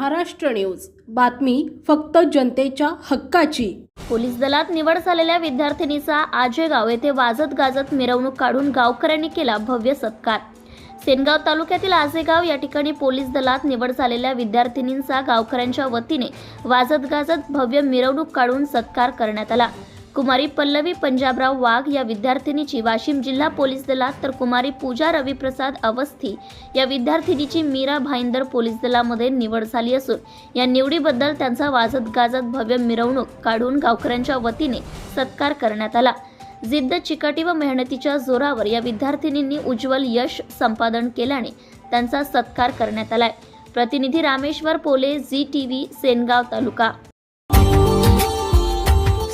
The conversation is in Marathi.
महाराष्ट्र न्यूज. बातमी फक्त जनतेच्या हक्काची. पोलीस दलात निवड झालेल्या विद्यार्थिनीचा आजेगाव येथे वाजत गाजत मिरवणूक काढून गावकऱ्यांनी केला भव्य सत्कार. सेनगाव तालुक्यातील आजेगाव या ठिकाणी पोलीस दलात निवड झालेल्या विद्यार्थिनींचा गावकऱ्यांच्या वतीने वाजत गाजत भव्य मिरवणूक काढून सत्कार करण्यात आला. कुमारी पल्लवी पंजाबराव वाघ या विद्यार्थिनीची वाशिम जिल्हा पोलीस दलात तर कुमारी पूजा रविप्रसाद अवस्थी या विद्यार्थिनीची मीरा भाईंदर पोलीस दलामध्ये निवड झाली असून या निवडीबद्दल त्यांचा वाजत गाजत भव्य मिरवणूक काढून गावकऱ्यांच्या वतीने सत्कार करण्यात आला. जिद्द चिकाटी व मेहनतीच्या जोरावर या विद्यार्थिनींनी उज्ज्वल यश संपादन केल्याने त्यांचा सत्कार करण्यात आलाय. प्रतिनिधी Rameshwar Pole Zee T V Sengaon तालुका.